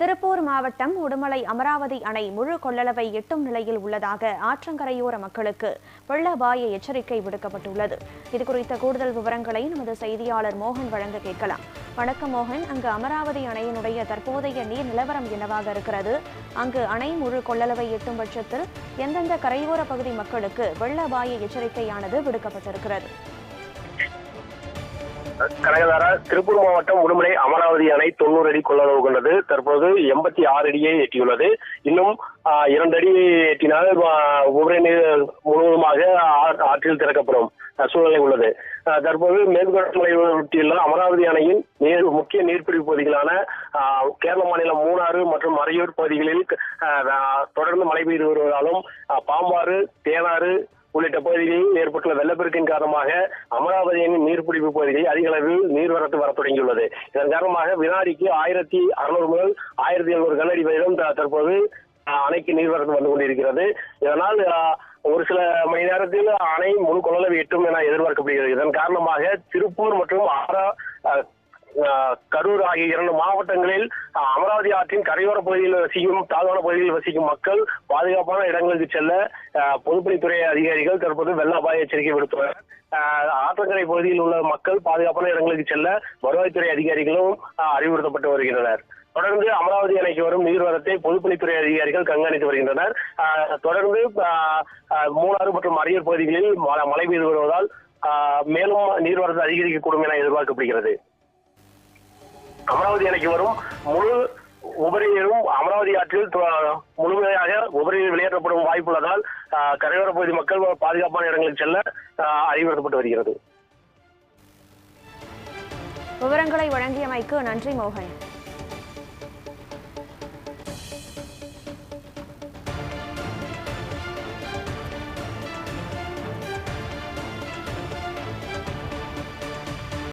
திருப்பூர் மாவட்டம் உடுமலை அமராவதி அணை முழு கொள்ளளவை எட்டும் நிலையில் உள்ளதாக ஆற்றங்கரையோர மக்களுக்கு வெள்ள அபாய எச்சரிக்கை விடுக்கப்பட்டுள்ளது. இதுகுறித்த கூடுதல் விவரங்களை நமது செய்தியாளர் மோகன் வழங்க கேட்கலாம். வணக்கம் மோகன். அங்கு அமராவதி அணையினுடைய தற்போதைய நீர் நிலவரம் என்னவாக இருக்கிறது? அங்கு அணை முழு கொள்ளளவை எட்டும் பட்சத்தில் எந்தெந்த கரையோர பகுதி மக்களுக்கு வெள்ள அபாய எச்சரிக்கையானது விடுக்கப்பட்டிருக்கிறது? கனகதாரா திருப்பூர் மாவட்டம் உடுமலை அமராவதி அணை தொண்ணூறு அடி கொள்ளளவு கொண்டது. தற்போது எண்பத்தி ஆறு அடியை எட்டியுள்ளது. இன்னும் இரண்டு அடி எட்டினால் ஆ, உபரி நீர் முழுவதுமாக ஆற்றில் திறக்கப்படும் சூழ்நிலை உள்ளது. தற்போது மேற்கு ஒட்டியுள்ள அமராவதி அணையின் நீர் முக்கிய நீர்பிடிப்பு பகுதிகளான கேரள மாநிலம் மூணாறு மற்றும் மறையூர் பகுதிகளில் தொடர்ந்து மழை பெய்து வருவதாலும் பாம்பாறு தேனாறு உள்ளிட்ட பகுதிகளில் ஏற்பட்டுள்ள வெள்ளப்பெருக்கின் காரணமாக அமராவதியின் நீர்பிடிப்பு பகுதிகளில் அதிக அளவில் நீர்வரத்து வர தொடங்கியுள்ளது. இதன் காரணமாக வினாடிக்கு ஆயிரத்தி அறுநூறு முதல் ஆயிரத்தி எழுநூறு கனஅடி வீதம் தற்போது அணைக்கு நீர்வரத்து வந்து கொண்டிருக்கிறது. இதனால் அஹ், ஒரு சில மணி நேரத்தில் அணை முழு கொள்ளளவு எட்டும் என எதிர்பார்க்கப்படுகிறது. இதன் காரணமாக திருப்பூர் மற்றும் ஆரா அஹ், கரூர் ஆகிய இரண்டு மாவட்டங்களில் அமராவதி ஆற்றின் கரையோர பகுதியில் வசிக்கும் தாழ்வான பகுதியில் வசிக்கும் மக்கள் பாதுகாப்பான இடங்களுக்கு செல்ல அஹ், பொதுப்பணித்துறை அதிகாரிகள் தற்போது வெள்ள அபாய எச்சரிக்கை விடுத்துள்ளனர். அஹ், ஆற்றங்கரை பகுதியில் உள்ள மக்கள் பாதுகாப்பான இடங்களுக்கு செல்ல வருவாய்த்துறை அதிகாரிகளும் அறிவுறுத்தப்பட்டு வருகின்றனர். தொடர்ந்து அமராவதி அணைக்கு வரும் நீர்வரத்தை பொதுப்பணித்துறை அதிகாரிகள் கண்காணித்து வருகின்றனர். அஹ், தொடர்ந்து மூணாறு மற்றும் அரியர் பகுதிகளில் மழை மழை பெய்து வருவதால் மேலும் நீர்வரத்து அதிகரிக்கக்கூடும் என எதிர்பார்க்கப்படுகிறது. அமராவதி அணைக்கு வரும். முழு உபரி நீரும் அமராவதி ஆற்றில் முழுமையாக உபரி நீர் வெளியேற்றப்படும் வாய்ப்புள்ளதால் ஆஹ், கரையோர பகுதி மக்கள் பாதுகாப்பான இடங்களுக்கு செல்ல அறிவுறுத்தப்பட்டு வருகிறது. விவரங்களை வழங்கியமைக்கு நன்றி மோகன்.